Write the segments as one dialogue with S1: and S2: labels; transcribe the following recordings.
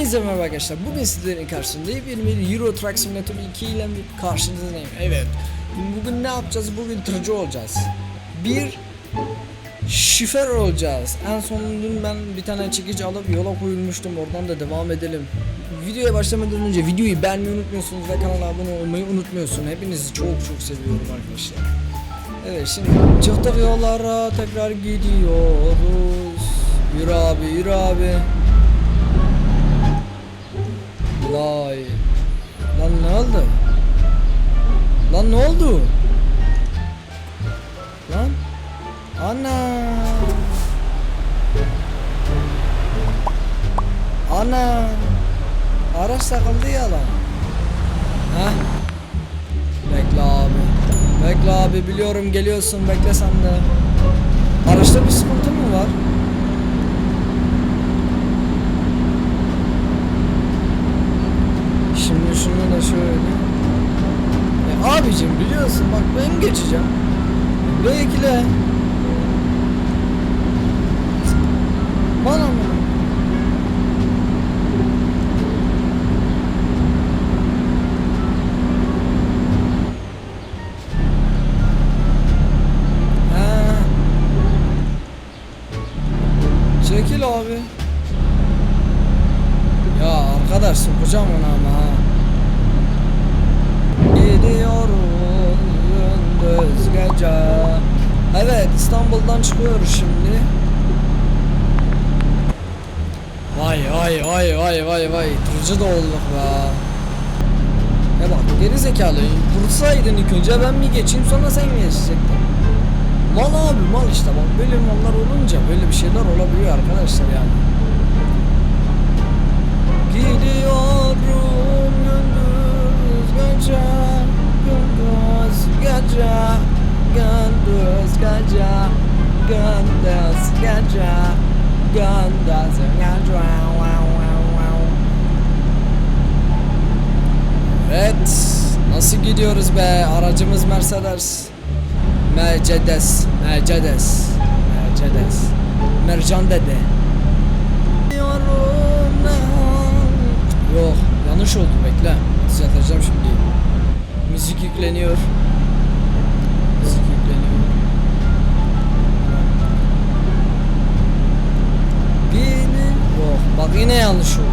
S1: Hepinize merhaba arkadaşlar. Bugün sizlerin karşısında yepyeni bir Euro Truck Simulator 2 ile karşınızdayım. Evet. Bugün ne yapacağız? Bugün tırcı olacağız. Bir şoför olacağız. En son dün ben bir tane çekici alıp yola koyulmuştum. Oradan da devam edelim. Videoya başlamadan önce videoyu beğenmeyi unutmuyorsunuz ve kanala abone olmayı unutmuyorsun. Hepinizi çok çok seviyorum arkadaşlar. Evet şimdi çıktık yollara tekrar gidiyoruz. Yürü abi yürü abi. Vay. Lan ne oldu? Lan ne oldu? Lan? Ana. Ana. Araç takıldı ya lan. Heh. Bekle abi. Bekle abi biliyorum geliyorsun bekle sen de. Araçta bir sıkıntı mı var? Şimdi şunu da şöyle. E, abicim biliyorsun bak ben geçeceğim. Bekle. Bana mı? İstanbul'dan çıkıyoruz şimdi. Vay vay vay vay vay vay tırcı da olduk be. Ya bak geri zekalı dursaydın ilk önce ben mi geçeyim sonra sen geçecektin. Mal abi mal işte bak böyle mallar olunca böyle bir şeyler olabiliyor arkadaşlar yani. Gidiyorum gündüz gece Gündüz gece Gündüz gece Gündüz gece Gündüz gece. Evet Nasıl gidiyoruz be? Aracımız Mercedes. Mercedes Mercedes Mercedes. Mercan dede. Yok yanlış oldu bekle. Düzelteceğim şimdi. Müzik yükleniyor Müzik yükleniyor Beni Yok bak yine yanlış oldu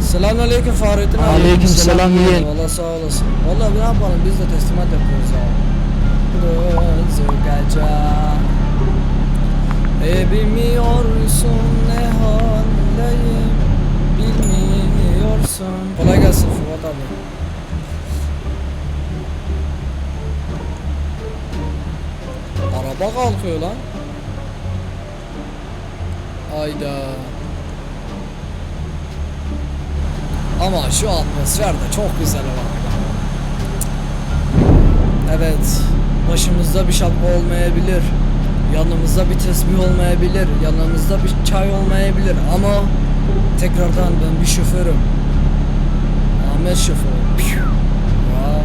S1: Selamünaleyküm Fahrettin abi.
S2: Aleykümselam yeğen.
S1: Valla sağ olasın. Valla ne yapalım biz de teslimat yapıyoruz abi. Gece E bilmiyorsun ne haldeyim Bilmiyorsun Kolay gelsin Fuat abi Araba kalkıyor lan Ayda Ama şu atmosfer de çok güzel var. Evet. Başımızda bir şapka olmayabilir. Yanımızda bir tesbih olmayabilir. Yanımızda bir çay olmayabilir. Ama tekrardan ben bir şoförüm. Ahmet şoför. Ya.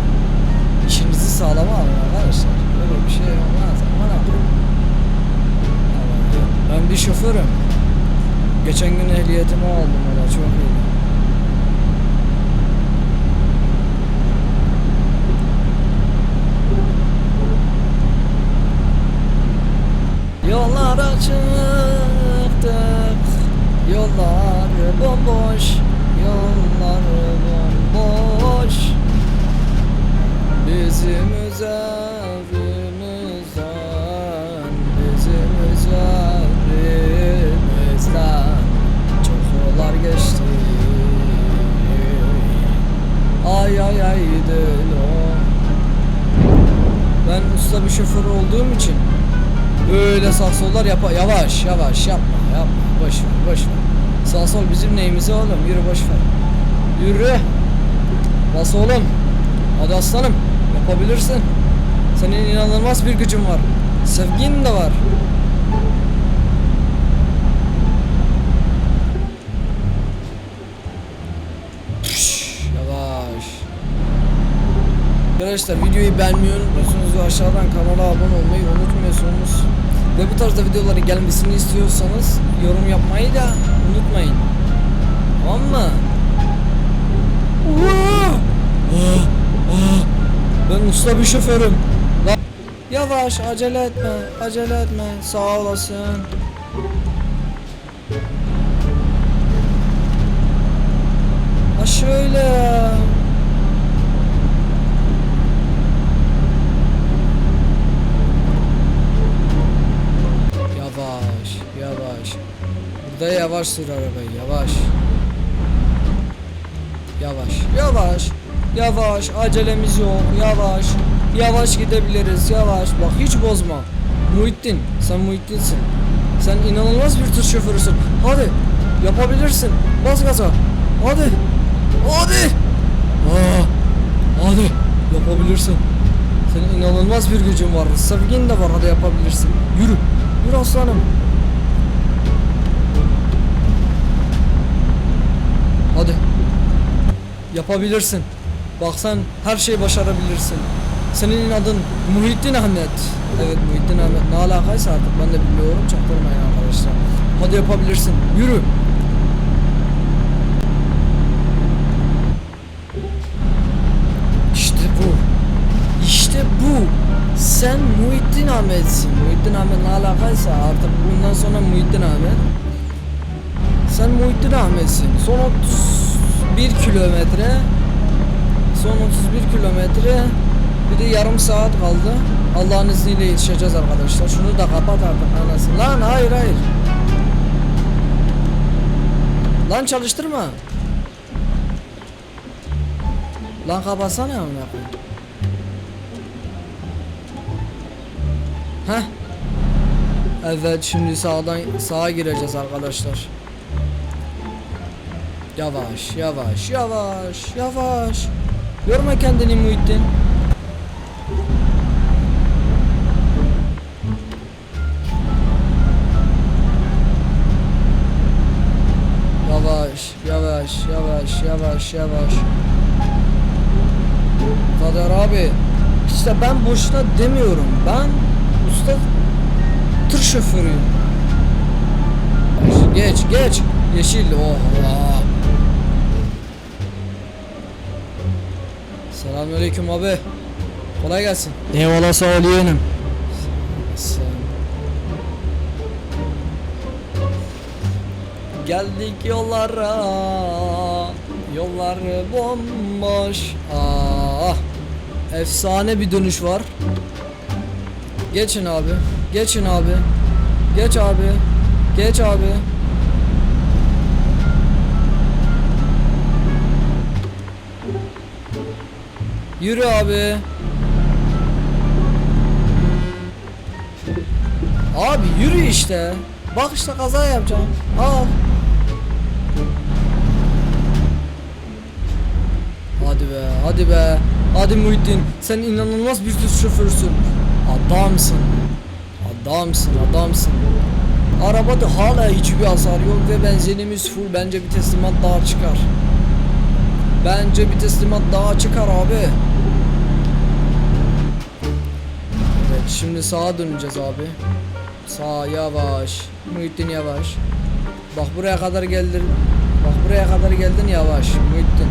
S1: İşinizi sağlama arkadaşlar. Böyle bir şey olmaz. Ben bir şoförüm. Geçen gün ehliyetimi aldım. O çok iyi. Yollara çıktık Yollar bomboş Yollar bomboş Bizim üzerimizden Ay ay ay delo Ben usta bir şoför olduğum için Böyle sağ sollar yap yavaş yavaş yapma yapma boş ver boş ver. Sağ sol bizim neyimize oğlum yürü boş ver. Yürü. Bas oğlum. Hadi aslanım yapabilirsin. Senin inanılmaz bir gücün var. Sevgin de var. Püş, Yavaş. Arkadaşlar videoyu beğenmeyi unutmuyorsunuz ve aşağıdan kanala abone olmayı unutmuyorsunuz. Ve bu tarzda videoların gelmesini istiyorsanız yorum yapmayı da unutmayın. Tamam mı? Ben usta bir şoförüm. Yavaş acele etme acele etme sağ olasın. Ha şöyle. Burada yavaş sür arabayı, yavaş. Yavaş, yavaş. Yavaş, acelemiz yok, yavaş. Yavaş gidebiliriz, yavaş. Bak hiç bozma. Muhittin, sen Muhittin'sin. Sen inanılmaz bir tır şoförüsün. Hadi, yapabilirsin. Bas gaza. Hadi. Hadi. Aa, hadi. Yapabilirsin. Senin inanılmaz bir gücün var. Sevgin de var. Hadi yapabilirsin. Yürü. Yürü aslanım. Hadi. Yapabilirsin. Bak sen her şeyi başarabilirsin. Senin adın Muhittin Ahmet. Evet Muhittin Ahmet. Ne alakaysa artık ben de bilmiyorum. Çaktırmayın arkadaşlar. Hadi yapabilirsin. Yürü. İşte bu. İşte bu. Sen Muhittin Ahmet'sin. Muhittin Ahmet ne alakaysa artık bundan sonra Muhittin Ahmet. Sen Muhittin Ahmet'sin. Son 31 kilometre. Son 31 kilometre. Bir de yarım saat kaldı. Allah'ın izniyle yetişeceğiz arkadaşlar. Şunu da kapat artık anasını. Lan hayır hayır. Lan çalıştırma. Lan kapatsana amına. Heh. Evet şimdi sağdan sağa gireceğiz arkadaşlar. Yavaş yavaş yavaş yavaş. Yorma kendini Muhittin. Yavaş yavaş yavaş yavaş yavaş. Kader abi işte ben boşuna demiyorum. Ben usta tır şoförüyüm. Geç geç. Yeşil oh Allah. Selamünaleyküm abi. Kolay gelsin.
S2: Eyvallah sağ ol yeğenim.
S1: Geldik yollara Yollar bomboş Ah Efsane bir dönüş var Geçin abi Geçin abi Geç abi Geç abi Yürü abi Abi yürü işte. Bak işte kaza yapacağım. Al. Hadi be, hadi be. Hadi Muhittin, sen inanılmaz bir tür şoförsün. Adamsın. Adamsın, adamsın. Arabada hala hiçbir hasar yok ve benzinimiz full. Bence bir teslimat daha çıkar. Bence bir teslimat daha çıkar abi. Evet, şimdi sağa döneceğiz abi. Sağ yavaş. Muhittin yavaş. Bak buraya kadar geldin. Bak buraya kadar geldin yavaş. Muhittin.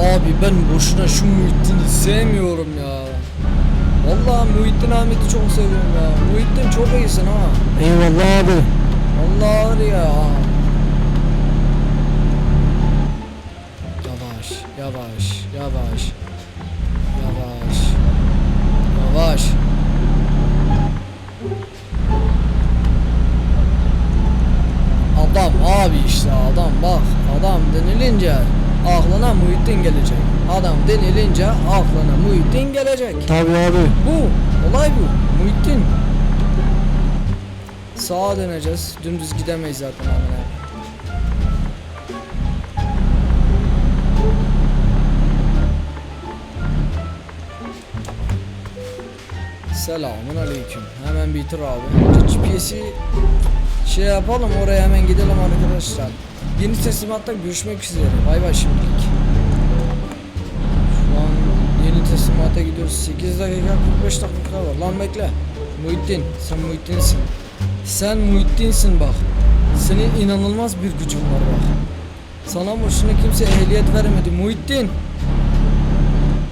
S1: Abi ben boşuna şu Muhittin'i sevmiyorum ya. Vallahi Muhittin Ahmet'i çok seviyorum ya. Muhittin çok iyisin ha.
S2: Eyvallah abi.
S1: Allah ya. Yavaş, yavaş, yavaş. Yavaş. Yavaş. Adam abi işte adam bak adam denilince aklına Muhittin gelecek. Adam denilince aklına Muhittin gelecek.
S2: Tabii abi.
S1: Bu olay bu. Muhittin. Sağa döneceğiz. Dümdüz gidemeyiz zaten amına. Selamun aleyküm. Hemen bitir abi. GPS'i şey yapalım oraya hemen gidelim arkadaşlar. Yeni teslimatta görüşmek üzere. Bay bay şimdilik. Şu an yeni teslimat saate gidiyoruz. 8 dakika 45 dakika var. Lan bekle. Muhittin. Sen Muhittin'sin. Sen Muhittin'sin bak. Senin inanılmaz bir gücün var bak. Sana boşuna kimse ehliyet veremedi. Muhittin.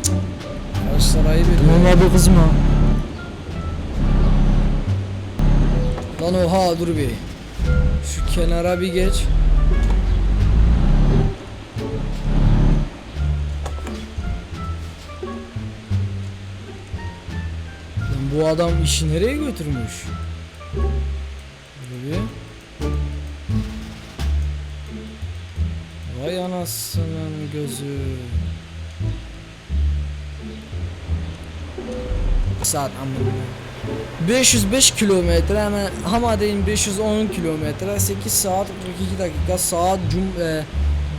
S1: Cık. Arkadaşlar ayıp ediyor.
S2: Tamam abi kızma.
S1: Lan oha dur bir. Şu kenara bir geç. Lan bu adam işi nereye götürmüş? Bir. Vay anasının gözü. Saat amına. 505 kilometre hemen Hamade'nin 510 kilometre 8 saat 42 dakika saat cum e,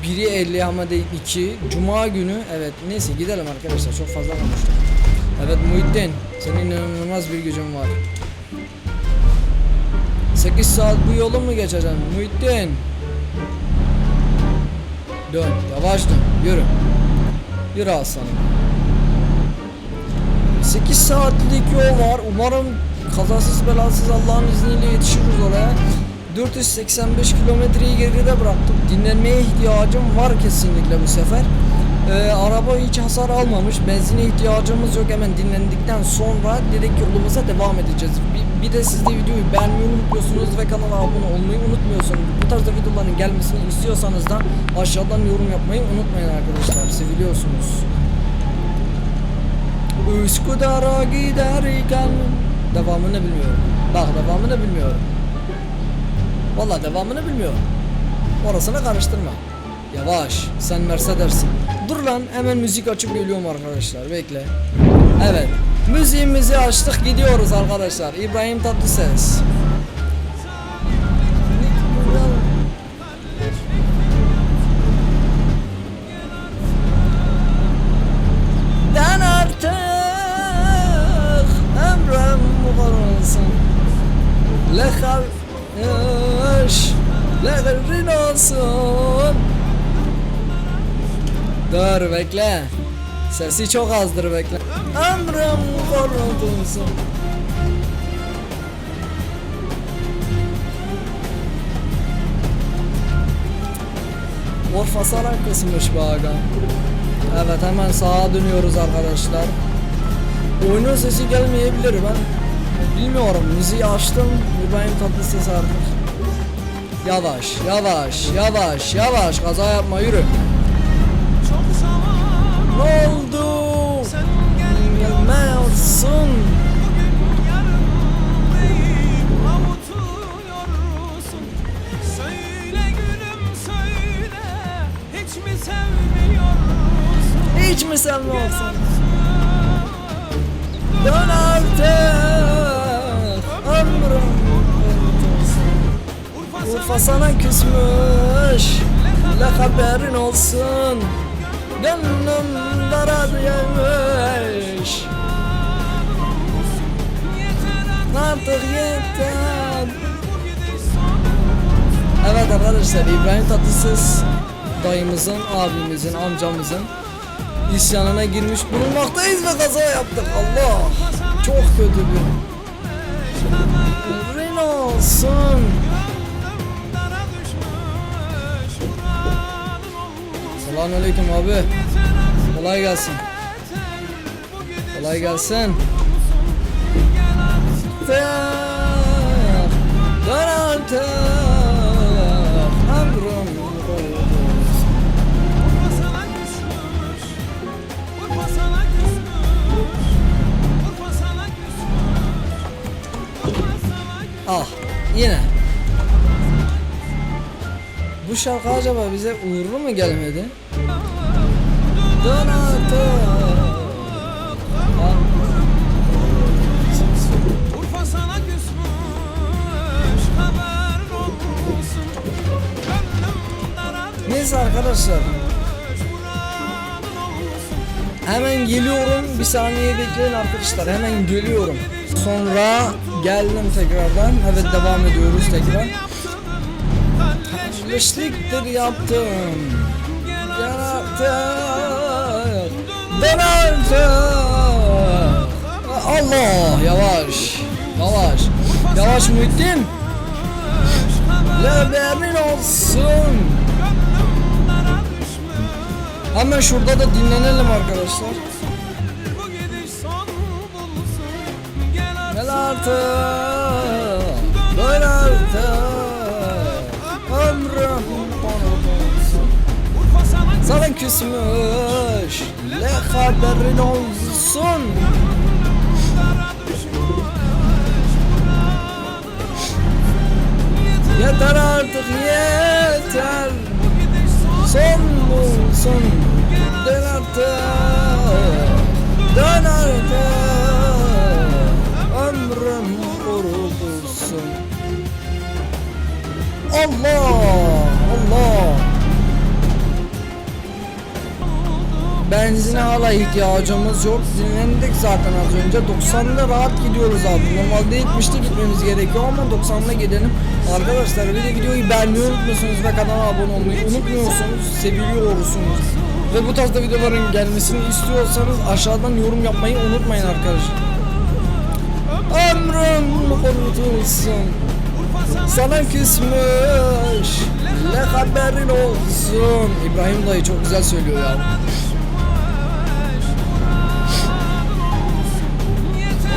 S1: 1'i 50 Hamade 2 Cuma günü evet neyse gidelim arkadaşlar çok fazla konuştuk Evet Muhittin senin inanılmaz bir gücün var 8 saat bu yolu mu geçeceksin Muhittin Dön yavaş dön yürü Yürü aslanım 8 saatlik yol var. Umarım kazasız belasız Allah'ın izniyle yetişiriz oraya. 485 kilometreyi geride bıraktık. Dinlenmeye ihtiyacım var kesinlikle bu sefer. Ee, araba hiç hasar almamış. Benzine ihtiyacımız yok. Hemen dinlendikten sonra dedik yolumuza devam edeceğiz. Bir, bir de siz de videoyu beğenmeyi unutmuyorsunuz ve kanala abone olmayı unutmuyorsunuz. Bu tarzda videoların gelmesini istiyorsanız da aşağıdan yorum yapmayı unutmayın arkadaşlar. Seviliyorsunuz. Üsküdar'a giderken Devamını bilmiyorum Bak devamını bilmiyorum Valla devamını bilmiyorum Orasını karıştırma Yavaş sen Mercedes'sin. Dur lan hemen müzik açıp geliyorum arkadaşlar bekle. Evet Müziğimizi açtık gidiyoruz arkadaşlar. İbrahim Tatlıses Dur bekle Sesi çok azdır bekle Emrem mukarrasın Orfa saray kısmış be aga Evet hemen sağa dönüyoruz arkadaşlar. Oyunun sesi gelmeyebilir ben bilmiyorum müziği açtım İbrahim Tatlıses artık. Yavaş yavaş yavaş yavaş kaza yapma yürü. Ne oldu?
S3: avutuyorsun Söyle gülüm söyle hiç mi sevmiyorsun
S1: Hiç mi?
S3: Artık
S1: Dön artık. Ömrüm.
S3: Urfa
S1: sana küsmüş. Ne haberin olsun. Gönlüm dara yemiş. Artık yeter. Evet arkadaşlar İbrahim Tatlıses dayımızın, abimizin, amcamızın isyanına girmiş bulunmaktayız ve kaza yaptık. Allah! Çok kötü bir. Rin olsun.
S3: Olsun
S1: Selamünaleyküm abi. Kolay gelsin. Kolay gelsin. Ah yine. Bu şarkı acaba bize uğurlu mu gelmedi? Neyse arkadaşlar hemen geliyorum bir saniye bekleyin arkadaşlar hemen geliyorum. Sonra geldim tekrardan evet devam ediyoruz tekrar. Kardeşliktir yaptım. Gel artık. Allah yavaş. Yavaş. Yavaş Muhittin. Haberin olsun. Hemen şurada da dinlenelim arkadaşlar.
S3: Gel artık. Sana
S1: küsmüş. Ne haberin olsun.
S3: Yeter
S1: artık yeter.
S3: Son
S1: bulsun. Dön artık. Dön artık. Ömrüm kurulsun. Allah! Allah! Benzine hala ihtiyacımız yok. Dinlendik zaten az önce. 90'da rahat gidiyoruz abi. Normalde 70'te gitmemiz gerekiyor ama 90'da gidelim. Arkadaşlar bir de videoyu beğenmeyi unutmuyorsunuz ve kanala abone olmayı unutmuyorsunuz. Seviliyorsunuz. Ve bu tarzda videoların gelmesini istiyorsanız aşağıdan yorum yapmayı unutmayın arkadaşlar. Ömrüm kurtulsun. Sana küsmüş Ne haberin olsun İbrahim dayı çok güzel söylüyor ya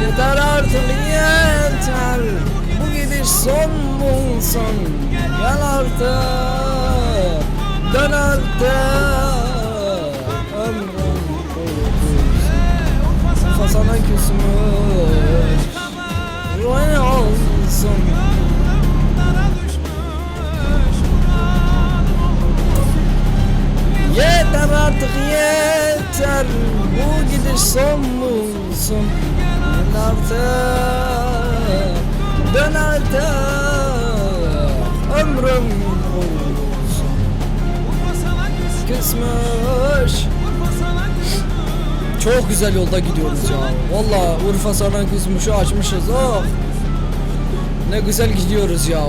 S1: Yeter artık yeter? Bu gidiş son bulsun Gel artık. Dön artık. Ömrüm kurtulsun Kafa küsmüş. Ruhun olsun. Yeter artık yeter. Bu gidiş son bulsun artık Dön artık Ömrüm olsun Küsmüş Çok güzel yolda gidiyoruz ya Valla Urfa sana küsmüşü açmışız oh. Ne güzel gidiyoruz ya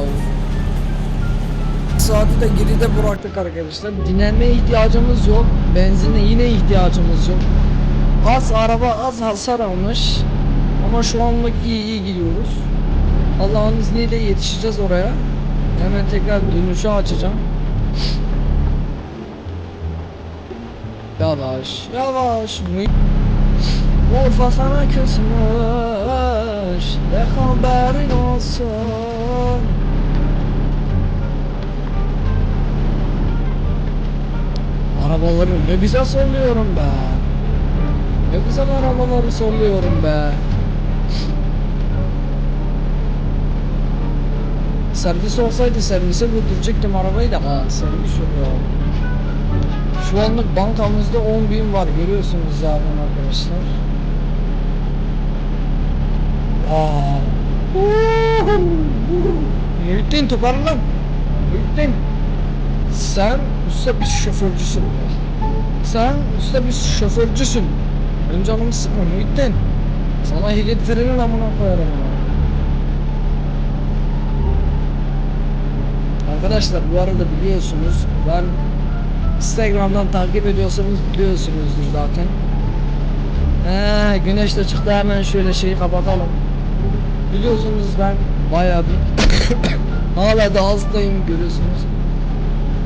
S1: saati de geride bıraktık arkadaşlar. Dinlenmeye ihtiyacımız yok. Benzine yine ihtiyacımız yok. Az araba az hasar almış. Ama şu anlık iyi iyi gidiyoruz. Allah'ın izniyle yetişeceğiz oraya. Hemen tekrar dönüşü açacağım. Yavaş, yavaş. Urfa sana küsmüş. Ne haberin olsun. Arabaları ne güzel solluyorum be. Ne güzel arabaları solluyorum be. Servis olsaydı servise götürecektim arabayı da ha servis yok ya. Şu anlık bankamızda 10 bin var görüyorsunuz zaten arkadaşlar. Aa. Muhittin toparlan. Muhittin. Sen usta bir şoförcüsün. Sen usta bir şoförcüsün. Benim canımı sıkma Muhittin. Sana ehliyet frenin amına koyarım ya. Arkadaşlar bu arada biliyorsunuz ben Instagram'dan takip ediyorsanız biliyorsunuzdur zaten. He, güneş de çıktı hemen şöyle şeyi kapatalım. Biliyorsunuz ben bayağı bir hala da hastayım görüyorsunuz.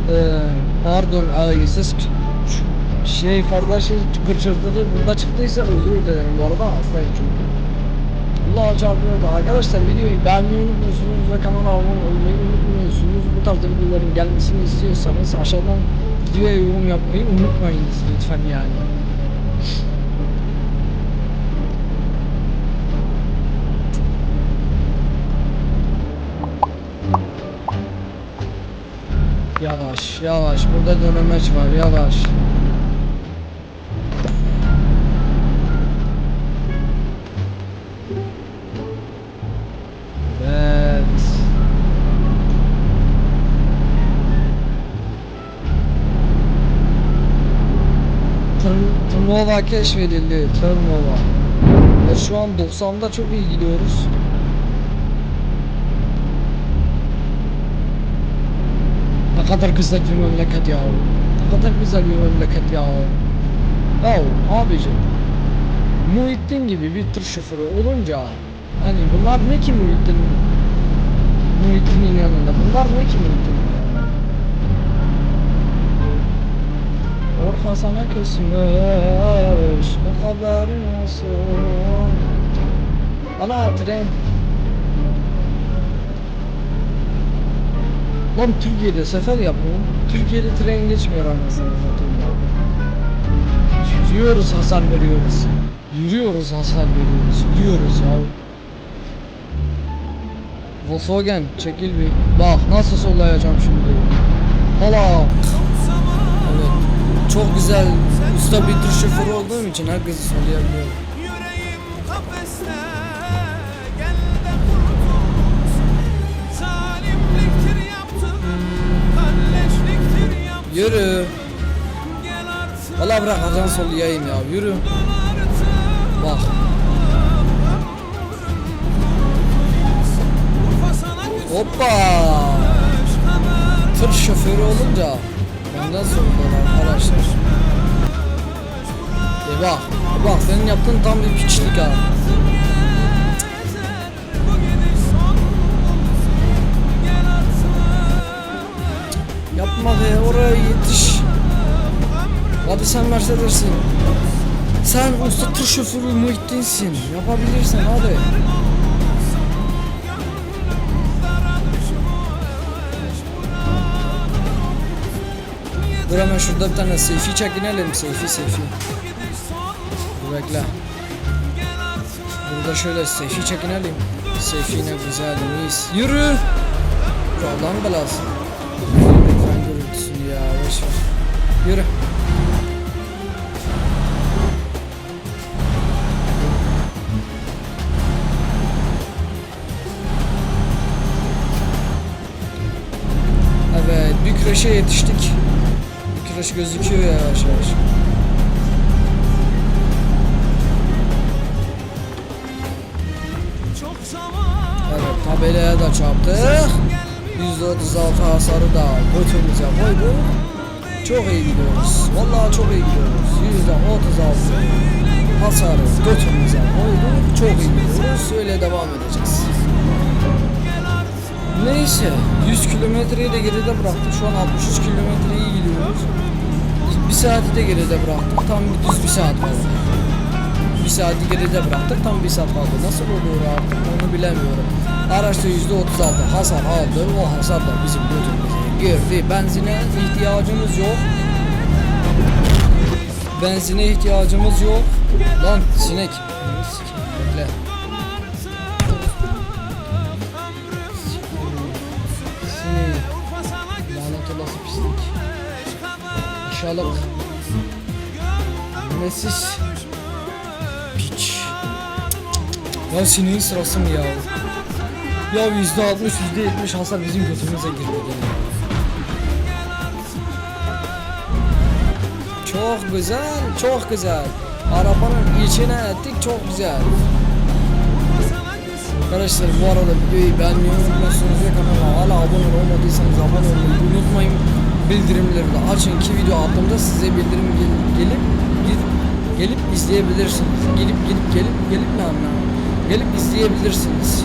S1: Ee, pardon ses şey fazla şey gırçırtılı burada çıktıysa özür dilerim bu arada hastayım çünkü. Allah çarpıyor da arkadaşlar videoyu beğenmeyi unutmuyorsunuz ve kanala abone olmayı unutmuyorsunuz. Bu tarz videoların gelmesini istiyorsanız aşağıdan videoya yorum yapmayı unutmayınız lütfen yani. Yavaş yavaş burada dönemeç var yavaş. Tırnova keşfedildi. Tırnova. Ve şu an 90'da çok iyi gidiyoruz. Ne kadar güzel bir memleket ya. Ne kadar güzel bir memleket ya. Ya abicim. Muhittin gibi bir tır şoförü olunca hani bunlar ne ki Muhittin Muhittin'in yanında bunlar ne ki Muhittin'in Orhan sana küsmüş haberin olsun Ana tren Lan Türkiye'de sefer yapıyorum Türkiye'de tren geçmiyor anasını satayım Yürüyoruz hasar veriyoruz. Yürüyoruz hasar veriyoruz. Yürüyoruz ya. Volkswagen çekil bir. Bak nasıl sollayacağım şimdi. Hala. Çok güzel usta bir tır şoförü olduğum için herkesi
S3: yaptın
S1: Yürü. Valla bırak azan sollayayım ya. Yürü. Bak. Hoppa. Tır şoförü olunca benden sorulur arkadaşlar. E bak. Bak senin yaptığın tam bir piçlik ha. Yapma be oraya yetiş. Hadi sen Mercedes'sin. Sen usta tır şoförü Muhittin'sin. Yapabilirsin hadi. Dur hemen şurada bir tane selfie çekinelim. Selfie selfie. Dur bekle. Burada şöyle selfie çekinelim. Selfie ne güzel mis. Yürü. Allah'ın belası. Ekran görüntüsünü ya boş ver. Yürü. Evet, Bükreş'e yetiştik. Bükreş gözüküyor ya yavaş yavaş. Evet, tabelaya da çarptık. %36 hasarı da götümüze koyduk. Çok iyi gidiyoruz. Vallahi çok iyi gidiyoruz. %36 hasarı götümüze koyduk. Çok iyi gidiyoruz. Öyle devam edeceğiz. Neyse 100 kilometreyi de geride bıraktık. Şu an 63 kilometreyi gidiyoruz. Bir saati de geride bıraktık. Tam bir düz bir saat kaldı. Bir saati geride bıraktık. Tam bir saat kaldı. Nasıl oluyor artık onu bilemiyorum. Araçta %36 hasar aldı. O hasar da bizim götümüze girdi. Benzine ihtiyacımız yok. Benzine ihtiyacımız yok. Lan sinek. Aşağılık. Nesis. Piç. Ya sineğin sırası mı ya? Ya yüzde altmış, yüzde yetmiş hasar bizim götümüze gene. Çok güzel, çok güzel. Arabanın içine ettik, çok güzel. Arkadaşlar bu arada videoyu beğenmeyi unutmuyorsunuz ve kanala hala abone olmadıysanız abone olmayı unutmayın. Bildirimleri de açın ki video attığımda size bildirim gel- gelip gelip, gelip izleyebilirsiniz. Gelip gelip gelip gelip ne anlamı? Gelip izleyebilirsiniz.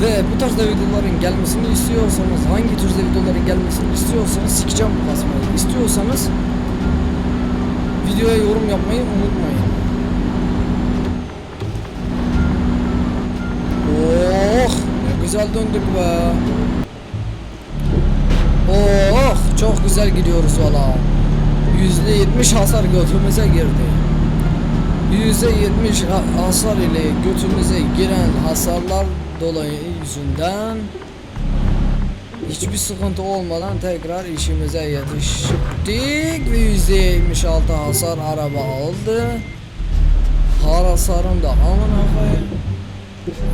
S1: Ve bu tarzda videoların gelmesini istiyorsanız, hangi türde videoların gelmesini istiyorsanız sikeceğim bu basmayı. İstiyorsanız videoya yorum yapmayı unutmayın. Oh ne güzel döndük be. Oh çok güzel gidiyoruz valla. Yüzde yetmiş hasar götümüze girdi. Yüzde yetmiş ha- hasar ile götümüze giren hasarlar dolayı yüzünden hiçbir sıkıntı olmadan tekrar işimize yetiştik ve yüzde yetmiş altı hasar araba aldı. Hasarım da amına koyayım.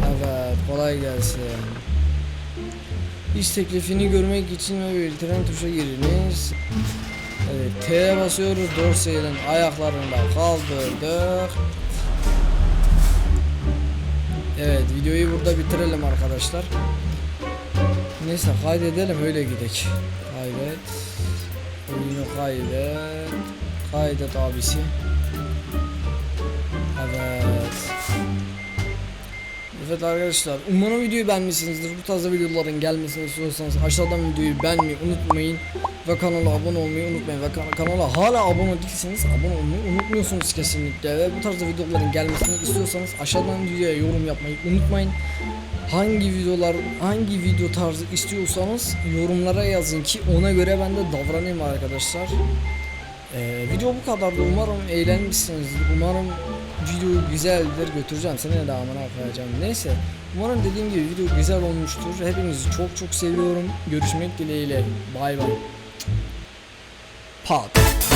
S1: Evet, kolay gelsin. İş teklifini görmek için ve belirtilen tuşa giriniz. Evet, T'ye basıyoruz. Dorsey'in ayaklarında kaldırdık. Evet, videoyu burada bitirelim arkadaşlar. Neyse kaydedelim öyle gidek. Kaydet. Oyunu kaydet. Kaydet abisi. Evet arkadaşlar umarım videoyu beğenmişsinizdir. Bu tarzda videoların gelmesini istiyorsanız aşağıdan videoyu beğenmeyi unutmayın. Ve kanala abone olmayı unutmayın. Ve kan- kanala hala abone değilseniz abone olmayı unutmuyorsunuz kesinlikle. Ve bu tarzda videoların gelmesini istiyorsanız aşağıdan videoya yorum yapmayı unutmayın. Hangi videolar, hangi video tarzı istiyorsanız yorumlara yazın ki ona göre ben de davranayım arkadaşlar. Ee, video bu kadardı. Umarım eğlenmişsinizdir. Umarım video güzeldir. Götüreceğim seni de amına koyacağım. Neyse. Umarım dediğim gibi video güzel olmuştur. Hepinizi çok çok seviyorum. Görüşmek dileğiyle. Bay bay. Pat.